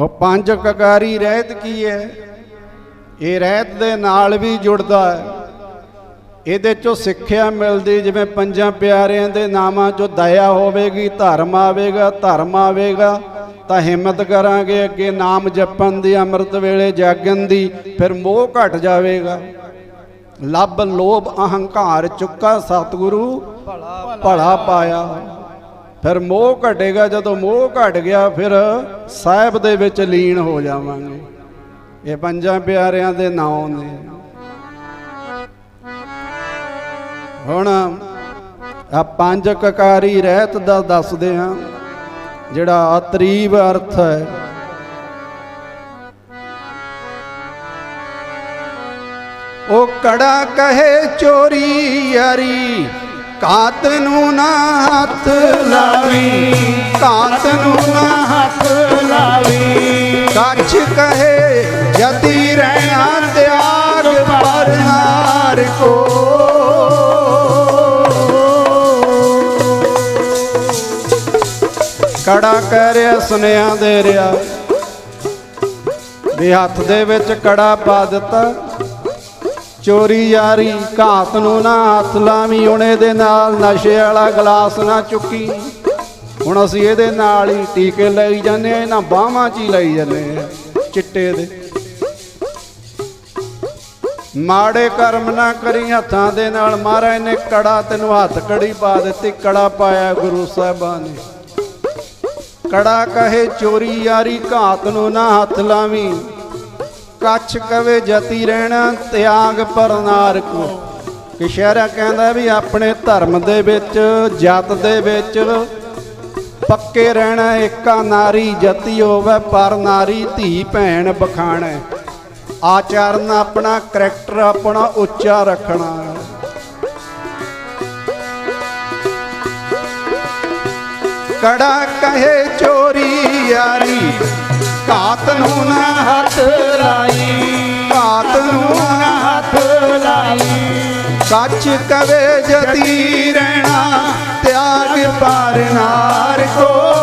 ਉਹ ਪੰਜ ਕਕਾਰੀ ਰਹਿਤ ਕੀ ਹੈ? ਇਹ ਰਹਿਤ ਦੇ ਨਾਲ ਵੀ ਜੁੜਦਾ ਹੈ। ਇਹਦੇ ਚੋਂ ਸਿੱਖਿਆ ਮਿਲਦੀ, ਜਿਵੇਂ ਪੰਜਾਂ ਪਿਆਰਿਆਂ ਦੇ ਨਾਮਾਂ ਚੋਂ ਦਇਆ ਹੋਵੇਗੀ, ਧਰਮ ਆਵੇਗਾ ਧਰਮ ਆਵੇਗਾ, ਤਾਂ ਹਿੰਮਤ ਕਰਾਂਗੇ ਅੱਗੇ ਨਾਮ ਜਪਣ ਦੀ, ਅੰਮ੍ਰਿਤ ਵੇਲੇ ਜਾਗਣ ਦੀ, ਫਿਰ ਮੋਹ ਘਟ ਜਾਵੇਗਾ। ਲੱਭ, ਲੋਭ, ਅਹੰਕਾਰ, ਚੁੱਕਾ ਸਤਿਗੁਰੂ ਭਲਾ ਪਾਇਆ। ਫਿਰ ਮੋਹ ਘਟੇਗਾ, ਜਦੋਂ ਮੋਹ ਘਟ ਗਿਆ, ਫਿਰ ਸਾਹਿਬ ਦੇ ਵਿੱਚ ਲੀਨ ਹੋ ਜਾਵਾਂਗੇ। ਇਹ ਪੰਜਾਂ ਪਿਆਰਿਆਂ ਦੇ ਨਾਮ ਨੇ। ਹੁਣ ਆ ਪੰਜ ਕਕਾਰੀ ਰਹਿਤ ਦਾ ਦੱਸਦੇ ਹਾਂ, ਜਿਹੜਾ ਅਤਰੀਬ ਅਰਥ ਹੈ। ਉਹ ਕੜਾ ਕਹੇ ਚੋਰੀ ਯਾਰੀ ਕਾਤ ਨੂੰ ਨਾ ਹੱਥ ਲਾਵੀ। ਕਾਤ ਨੂੰ ਨਾ ਹੱਥ ਲਾਵੀ। ਕੱਛ ਕਹੇ, ਜਤੀ ਰਹਿਣਾ ਤਿਆਗ ਪਰਨਾਰ ਕੋ। ਕੜਾ ਕਹਿ ਰਿਹਾ ਸੁਨਿਆ ਦੇ ਰਿਹਾ। ਵੀ ਹੱਥ ਦੇ ਵਿੱਚ ਕੜਾ ਪਾ ਦਿੱਤਾ। ਚੋਰੀ ਯਾਰੀ ਘਾਤ ਨੂੰ ਨਾ ਹੱਥ ਲਾਵੀ ਉਹਨੇ ਦੇ ਨਾਲ ਨਸ਼ੇ ਵਾਲਾ ਗਲਾਸ ਨਾ ਚੁੱਕੀ। ਹੁਣ ਅਸੀਂ ਇਹਦੇ ਨਾਲ ਹੀ ਟੀਕੇ ਲਈ ਜਾਂਦੇ ਆ ਇਹਨਾਂ ਬਾਹਾਂ 'ਚ ਹੀ ਲਈ ਜਾਂਦੇ ਆ ਚਿੱਟੇ ਦੇ। ਮਾੜੇ ਕਰਮ ਨਾ ਕਰੀ, ਹੱਥਾਂ ਦੇ ਨਾਲ ਮਹਾਰਾਜ ਨੇ ਕੜਾ ਤੈਨੂੰ ਹੱਥ ਕੜੀ ਪਾ ਦਿੱਤੀ, ਕੜਾ ਪਾਇਆ ਗੁਰੂ ਸਾਹਿਬਾਂ ਨੇ। ਕੜਾ ਕਹੇ, ਚੋਰੀ ਯਾਰੀ ਘਾਤ ਨੂੰ ਨਾ ਹੱਥ ਲਾਵੀਂ ਕੱਛ ਕਵੇ ਜਤੀ ਰਹਿਣਾ, ਤਿਆਗ ਪਰਨਾਰ ਕੋ ਕਿਸ਼ਹਿਰਾ ਕਹਿੰਦਾ ਵੀ ਆਪਣੇ ਧਰਮ ਦੇ ਵਿੱਚ, ਜਤ ਦੇ ਵਿੱਚ ਪੱਕੇ ਰਹਿਣਾ ਏਕਾ ਨਾਰੀ, ਜਤੀ ਹੋਵੇ ਪਰ ਨਾਰੀ, ਧੀ ਭੈਣ ਬਖਾਣਾ। ਆਚਰਨ ਆਪਣਾ, ਕਰੈਕਟਰ ਆਪਣਾ ਉੱਚਾ ਰੱਖਣਾ। ਕੜਾ ਕਹੇ ਚੋਰੀ ਯਾਰੀ ਘਾਤ ਨੂੰ ਨਾ ਹੱਥ ਲਾਈ। ਘਾਤ ਨੂੰ ਨਾ ਹੱਥ ਲਾਈ। ਕੱਚ ਕਵੇ ਜਤੀ ਰਹਿਣਾ, ਤਿਆਗ ਪਰ ਨਾਰ ਕੋ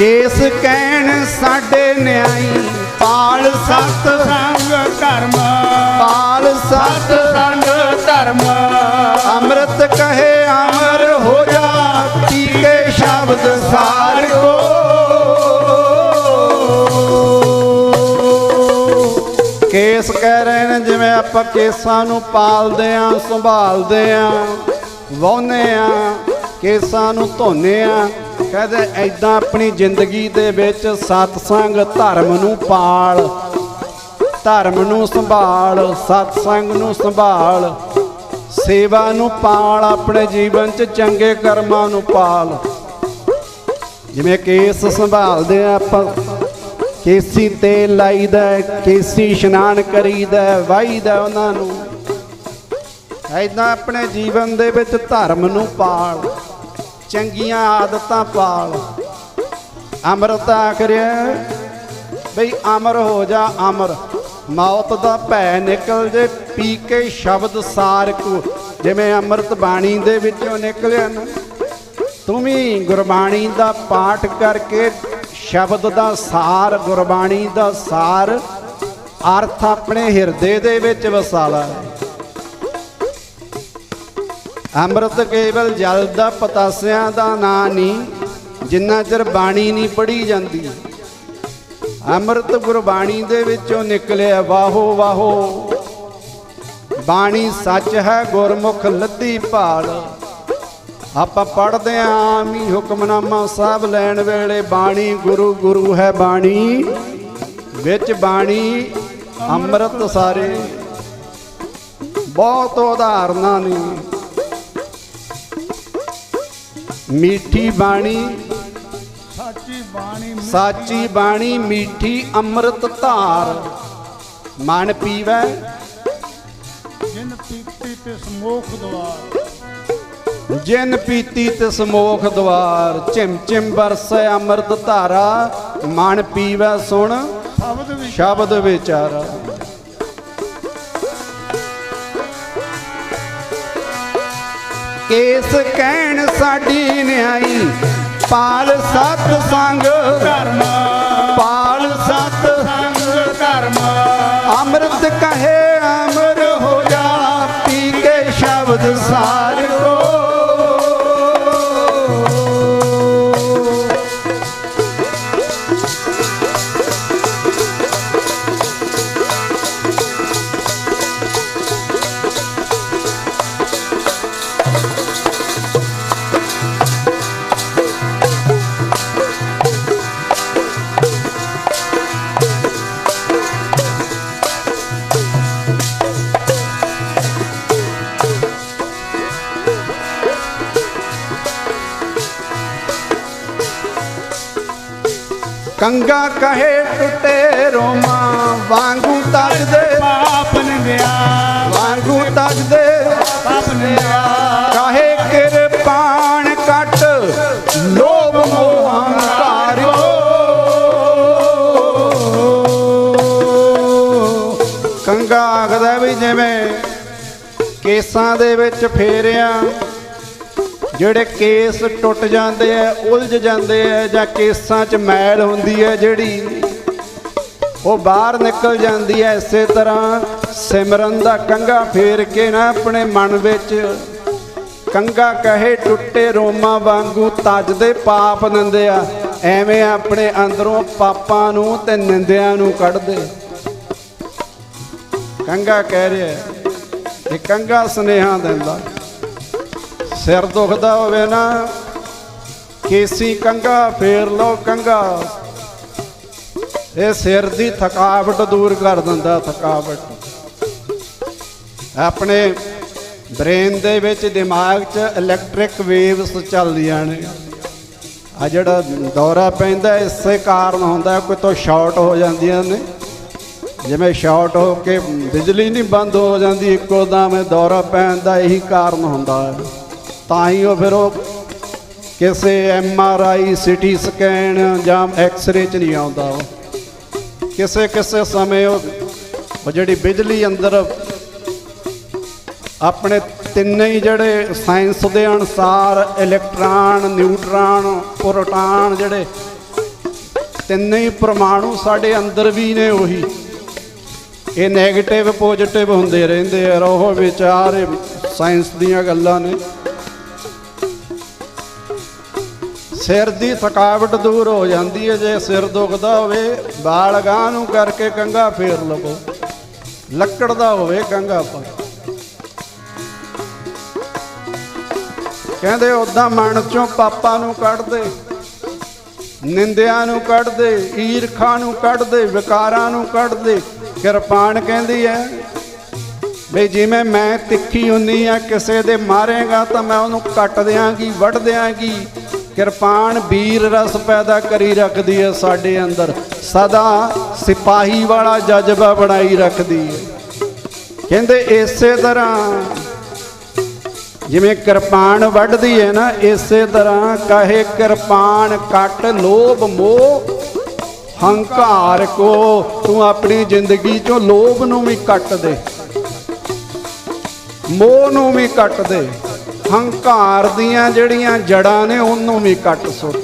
ਕੇਸ ਕਹਿਣ ਸਾਡੇ ਨਿਆਈ ਪਾਲ ਸਤ ਸੰਗ ਧਰਮ। ਪਾਲ ਸਤ ਸੰਗ ਧਰਮ। ਅੰਮ੍ਰਿਤ ਕਹੇ ਅਮਰ ਹੋ ਜਾ ਟੀਕੇ ਸ਼ਬਦ ਸਾਰ ਕੋ। ਕੇਸ ਕਹਿ ਰਹੇ ਨੇ ਜਿਵੇਂ ਆਪਾਂ ਕੇਸਾਂ ਨੂੰ ਪਾਲਦੇ ਆਂ ਸੰਭਾਲਦੇ ਆਂ ਵਾਹੁੰਦੇ ਆਂ ਕੇਸਾਂ ਨੂੰ ਧੋਨੇ ਆਂ ਕਹਿੰਦੇ ਐਦਾਂ ਆਪਣੀ ਜ਼ਿੰਦਗੀ ਦੇ ਵਿੱਚ ਸਤਸੰਗ ਧਰਮ ਨੂੰ ਪਾਲ ਧਰਮ ਨੂੰ ਸੰਭਾਲ ਸਤਸੰਗ ਨੂੰ ਸੰਭਾਲ ਸੇਵਾ ਨੂੰ ਪਾਲ ਆਪਣੇ ਜੀਵਨ 'ਚ ਚੰਗੇ ਕਰਮਾਂ ਨੂੰ ਪਾਲ। ਜਿਵੇਂ ਕੇਸ ਸੰਭਾਲਦੇ ਆ ਆਪਾਂ ਕੇਸੀ ਤੇਲ ਲਾਈਦਾ ਹੈ, ਕੇਸੀ ਇਸ਼ਨਾਨ ਕਰੀਦਾ ਹੈ, ਵਾਹੀਦਾ ਉਹਨਾਂ ਨੂੰ। ਐਦਾਂ ਆਪਣੇ ਜੀਵਨ ਦੇ ਵਿੱਚ ਧਰਮ ਨੂੰ ਪਾਲ। ਚੰਗੀਆਂ ਆਦਤਾਂ ਪਾਲ। ਅੰਮ੍ਰਿਤ ਆਖਰਿਆ, ਬਈ ਅਮਰ ਹੋ ਜਾ ਅਮਰ। ਮੌਤ ਦਾ ਭੈ ਨਿਕਲ ਜੇ, ਪੀ ਕੇ ਸ਼ਬਦ ਸਾਰ ਕੋ ਜਿਵੇਂ ਅੰਮ੍ਰਿਤ ਬਾਣੀ ਦੇ ਵਿੱਚੋਂ ਨਿਕਲਿਆ ਨਾ। ਤੂੰ ਵੀ ਗੁਰਬਾਣੀ ਦਾ ਪਾਠ ਕਰਕੇ ਸ਼ਬਦ ਦਾ ਸਾਰ, ਗੁਰਬਾਣੀ ਦਾ ਸਾਰ, ਅਰਥ ਆਪਣੇ ਹਿਰਦੇ ਦੇ ਵਿੱਚ ਵਸਾਲਾ। ਅੰਮ੍ਰਿਤ ਕੇਵਲ ਜਲ ਦਾ ਪਤਾਸਿਆਂ ਦਾ ਨਾਂ ਨਹੀਂ, ਜਿੰਨਾ ਚਿਰ ਬਾਣੀ ਨਹੀਂ ਪੜ੍ਹੀ ਜਾਂਦੀ। ਅੰਮ੍ਰਿਤ ਗੁਰਬਾਣੀ ਦੇ ਵਿੱਚੋਂ ਨਿਕਲਿਆ ਵਾਹੋ ਵਾਹੋ। ਬਾਣੀ ਸੱਚ ਹੈ ਗੁਰਮੁਖ ਲੱਦੀ ਭਾਲ। ਆਪਾਂ ਪੜਦੇ ਆਂ ਆਮੀ ਹੁਕਮਨਾਮਾ ਸਾਹਿਬ ਲੈਣ ਵੇਲੇ ਬਾਣੀ ਗੁਰੂ ਗੁਰੂ ਹੈ ਬਾਣੀ। ਵਿੱਚ ਬਾਣੀ ਅੰਮ੍ਰਿਤ ਸਾਰੇ। ਬਹੁਤ ਉਦਾਹਰਨਾਂ ਨੇ। ਮਿੱਠੀ ਬਾਣੀ। ਸਾਚੀ ਬਾਣੀ ਸਾਚੀ ਬਾਣੀ ਮਿੱਠੀ ਅੰਮ੍ਰਿਤ ਧਾਰ। ਮਨ ਪੀਵੈ। ਜਿਨ ਪੀਤੀ ਤੇ ਸਮੋਖ ਦਵਾਰ। ਜਿਨ ਪੀਤੀ ਤੇ ਸਮੋਖ ਦਵਾਰ ਚਿਮ ਚਿਮ ਬਰਸੈ ਅੰਮ੍ਰਿਤ ਧਾਰਾ। ਮਨ ਪੀਵੈ ਸੁਣ। ਸ਼ਬਦ ਵਿਚਾਰਾ। ਕੇਸ ਕਹਿਣ ਸਾਡੀ ਨਿਆਈ ਪਾਲ ਸਤ ਸੰਗ ਧਰਮ ਕੰਗਾ ਕਹੇ ਟੁੱਟੇ ਰੋਮਾ ਵਾਂਗੂ ਤੱਜਦੇ ਪਾਪ ਨਿੰਦਿਆ ਵਾਂਗੂ ਤੱਜਦੇ ਪਾਪ ਨਿੰਦਿਆ ਕਾਹੇ ਕਿਰਪਾਨ ਕੱਟ ਲੋਭ ਮੋਹ ਹੰਕਾਰ ਕੰਗਾ ਆਖਦਾ ਵੀ ਜਿਵੇਂ ਕੇਸਾਂ ਦੇ ਵਿੱਚ ਫੇਰਿਆ ਜਿਹੜੇ ਕੇਸ ਟੁੱਟ ਜਾਂਦੇ ਆ ਉਲਝ ਜਾਂਦੇ ਆ ਜਾਂ ਕੇਸਾਂ 'ਚ ਮੈਲ ਹੁੰਦੀ ਹੈ ਜਿਹੜੀ, ਉਹ ਬਾਹਰ ਨਿਕਲ ਜਾਂਦੀ ਹੈ ਇਸੇ ਤਰ੍ਹਾਂ ਸਿਮਰਨ ਦਾ ਕੰਗਾ ਫੇਰ ਕੇ ਨਾ ਆਪਣੇ ਮਨ ਵਿੱਚ। ਕੰਗਾ ਕਹੇ ਟੁੱਟੇ ਰੋਮਾਂ ਵਾਂਗੂ ਤੱਜਦੇ ਪਾਪ ਨਿੰਦਿਆ ਐਵੇਂ ਆਪਣੇ ਅੰਦਰੋਂ ਪਾਪਾਂ ਨੂੰ ਤੇ ਨਿੰਦਿਆਂ ਨੂੰ ਕੱਢਦੇ। ਕੰਗਾ ਕਹਿ ਰਿਹਾ ਇਹ ਕੰਗਾ ਸੁਨੇਹਾ ਦਿੰਦਾ। ਸਿਰ ਦੁਖਦਾ ਹੋਵੇ ਨਾ, ਕੇਸੀ ਕੰਗਾ, ਫੇਰ ਲਓ ਕੰਗਾ। ਇਹ ਸਿਰ ਦੀ ਥਕਾਵਟ ਦੂਰ ਕਰ ਦਿੰਦਾ, ਥਕਾਵਟ। ਆਪਣੇ ਬ੍ਰੇਨ ਦੇ ਵਿੱਚ ਦਿਮਾਗ 'ਚ ਇਲੈਕਟ੍ਰਿਕ ਵੇਵਸ ਚੱਲਦੀਆਂ ਨੇ। ਆ ਜਿਹੜਾ ਦੌਰਾ ਪੈਂਦਾ, ਇਸੇ ਕਾਰਨ ਹੁੰਦਾ, ਕੋਈ ਤੋਂ ਸ਼ਾਰਟ ਹੋ ਜਾਂਦੀਆਂ ਨੇ। ਜਿਵੇਂ ਸ਼ਾਰਟ ਹੋ ਕੇ ਬਿਜਲੀ ਨਹੀਂ ਬੰਦ ਹੋ ਜਾਂਦੀ, ਇੱਕੋ ਦਮ ਦੌਰਾ ਪੈਣ ਦਾ ਇਹੀ ਕਾਰਨ ਹੁੰਦਾ ਹੈ। ਤਾਂ ਹੀ ਉਹ ਫਿਰ ਉਹ ਕਿਸੇ M R I CT scan ਜਾਂ ਐਕਸ-ਰੇ ਚ ਨਹੀਂ ਆਉਂਦਾ ਉਹ। ਕਿਸੇ ਕਿਸੇ ਸਮੇਂ ਉਹ ਜਿਹੜੀ ਬਿਜਲੀ ਅੰਦਰ ਆਪਣੇ ਤਿੰਨੇ ਹੀ ਜਿਹੜੇ ਸਾਇੰਸ ਦੇ ਅਨੁਸਾਰ ਇਲੈਕਟ੍ਰਾਨ, ਨਿਊਟ੍ਰਾਨ, ਪ੍ਰੋਟਾਨ ਜਿਹੜੇ ਤਿੰਨੇ ਹੀ ਪਰਮਾਣੂ ਸਾਡੇ ਅੰਦਰ ਵੀ ਨੇ ਉਹੀ। ਇਹ 네ਗੇਟਿਵ ਪੋਜ਼ਿਟਿਵ ਹੁੰਦੇ ਰਹਿੰਦੇ ਆ। ਉਹ ਵਿਚਾਰ ਸਾਇੰਸ ਦੀਆਂ ਗੱਲਾਂ ਨੇ। ਸਿਰ ਦੀ ਥਕਾਵਟ ਦੂਰ ਹੋ ਜਾਂਦੀ ਹੈ, ਜੇ ਸਿਰ ਦੁਖਦਾ ਹੋਵੇ ਬਾਲ ਗਾਂ ਨੂੰ ਕਰਕੇ ਕੰਗਾ ਫੇਰ ਲਵੋ। ਲੱਕੜ ਦਾ ਹੋਵੇ ਕੰਗਾ ਪਰ। ਕਹਿੰਦੇ ਉਦਾਂ ਮਨ ਚੋਂ ਪਾਪਾਂ ਨੂੰ ਕੱਢ ਦੇ ਨਿੰਦਿਆਂ ਨੂੰ ਕੱਢ ਦੇ ਈਰਖਾ ਨੂੰ ਕੱਢ ਦੇ ਵਿਕਾਰਾਂ ਨੂੰ ਕੱਢ ਦੇ ਕਿਰਪਾਨ ਕਹਿੰਦੀ ਹੈ, ਵੀ ਜਿਵੇਂ ਮੈਂ ਤਿੱਖੀ ਹੁੰਨੀ ਆ, ਕਿਸੇ ਦੇ ਮਾਰੇਗਾ ਤਾਂ ਮੈਂ ਉਹਨੂੰ ਕੱਟ ਦਿਆਂਗੀ, ਵੱਢ ਦਿਆਂਗੀ। ਕਿਰਪਾਨ ਵੀਰ ਰਸ ਪੈਦਾ ਕਰੀ ਰੱਖਦੀ ਹੈ ਸਾਡੇ ਅੰਦਰ। ਸਦਾ ਸਿਪਾਹੀ ਵਾਲਾ ਜਜ਼ਬਾ ਬਣਾਈ ਰੱਖਦੀ ਹੈ ਕਹਿੰਦੇ ਇਸੇ ਤਰ੍ਹਾਂ ਜਿਵੇਂ ਕਿਰਪਾਨ ਵੱਢਦੀ ਹੈ ਨਾ, ਇਸੇ ਤਰ੍ਹਾਂ ਕਹੇ ਕਿਰਪਾਨ ਕੱਟ ਲੋਭ ਮੋਹ, ਹੰਕਾਰ ਕੋ, ਤੂੰ ਆਪਣੀ ਜ਼ਿੰਦਗੀ ਚੋਂ ਲੋਭ ਨੂੰ ਵੀ ਕੱਟ ਦੇ, ਮੋਹ ਨੂੰ ਵੀ ਕੱਟ ਦੇ। ਹੰਕਾਰ ਦੀਆਂ ਜਿਹੜੀਆਂ ਜੜਾਂ ਨੇ ਉਹਨੂੰ ਵੀ ਕੱਟ ਸੁੱਟ।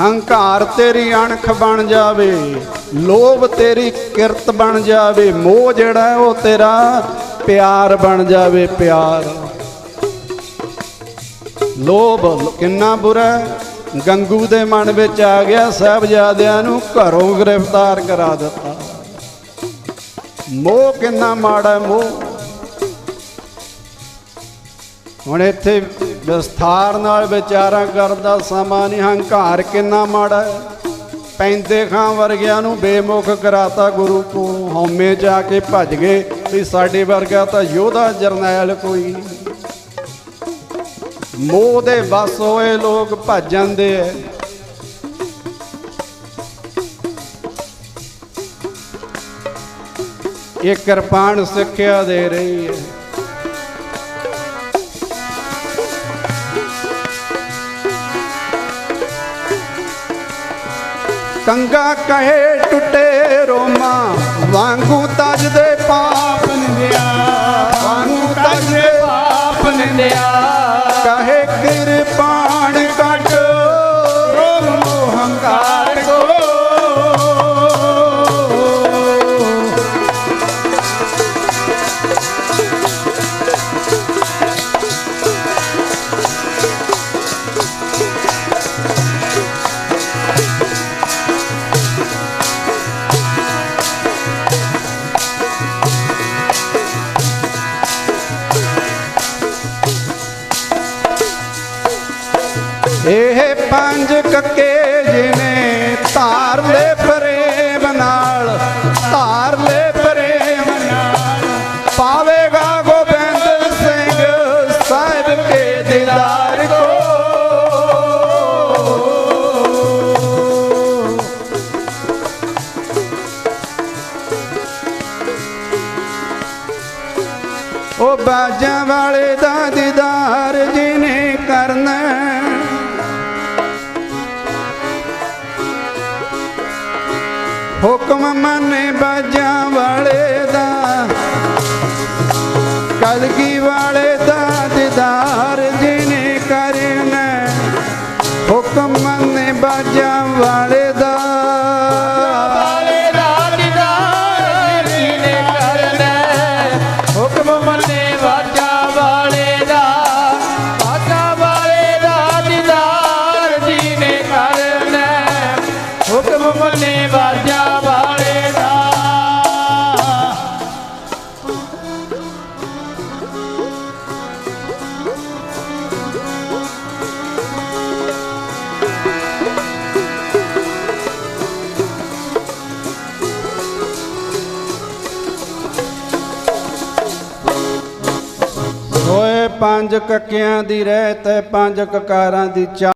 ਹੰਕਾਰ ਤੇਰੀ ਅਣਖ ਬਣ ਜਾਵੇ, ਲੋਭ ਤੇਰੀ ਕਿਰਤ ਬਣ ਜਾਵੇ, ਮੋਹ ਜਿਹੜਾ ਉਹ ਤੇਰਾ ਪਿਆਰ ਬਣ ਜਾਵੇ, ਪਿਆਰ। ਲੋਭ ਕਿੰਨਾ ਬੁਰਾ ਗੰਗੂ ਦੇ ਮਨ ਵਿੱਚ ਆ ਗਿਆ, ਸਾਹਿਬਜ਼ਾਦਿਆਂ ਨੂੰ ਘਰੋਂ ਗ੍ਰਿਫਤਾਰ ਕਰਾ ਦਿੱਤਾ। ਮੋਹ ਕਿੰਨਾ ਮਾੜਾ ਮੋਹ ਹੁਣ ਇੱਥੇ ਵਿਸਥਾਰ ਨਾਲ ਵਿਚਾਰਾਂ ਕਰਦਾ ਸਮਾਂ ਨਹੀਂ, ਹੰਕਾਰ ਕਿੰਨਾ ਮਾੜਾ ਹੈ। ਪੈਂਦੇ ਖਾਂ ਵਰਗਿਆਂ ਨੂੰ ਬੇਮੁਖ ਕਰਾਤਾ ਗੁਰੂ ਕੋ ਹਉਮੈ ਜਾ ਕੇ ਭੱਜ ਗਏ ਵੀ ਸਾਡੇ ਵਰਗਾ ਤਾਂ ਯੋਧਾ ਜਰਨੈਲ ਕੋਈ ਮੋਹ ਦੇ ਵਸ ਹੋਏ ਲੋਕ ਭੱਜ ਜਾਂਦੇ ਐ। ਇਹ ਕਿਰਪਾਨ ਸਿੱਖਿਆ ਦੇ ਰਹੀ ਹੈ ਕੰਗਾ ਕਹੇ ਟੁੱਟੇ ਰੋਮਾ ਵਾਂਗੂ ਤਜ ਇਹ ਪੰਜ ਕੱਕੇ ਜਿਨੇ ਧਾਰ ਲੈ ਪ੍ਰੇਮ ਨਾਲ ਧਾਰ ਲੈ ਪ੍ਰੇਮ ਨਾਲ। ਪਾਵੇਗਾ ਗੋਬਿੰਦ ਸਿੰਘ ਸਾਹਿਬ ਕੇ ਦੀਦਾਰ ਕੋ। ਉਹ ਬਾਜਾਂ ਵਾਲੇ ਦਾ ਦੀਦਾਰ ਜਿਨੇ ਕਰਨਾ ਹੁਕਮ ਮੰਨੇ ਬਾਜਾਂ ਵਾਲੇ ਦਾ। ਕਲਗੀ ਵਾਲੇ ਦਾ ਦੀਦਾਰ ਜਿਨੇ ਕਰਨਾ। ਹੁਕਮ ਮੰਨੇ ਬਾਜਾਂ ਪੰਜ ਕੱਕਿਆਂ ਦੀ ਰਹਿਤ ਹੈ ਪੰਜ ਕਕਾਰਾਂ ਦੀ ਚਾ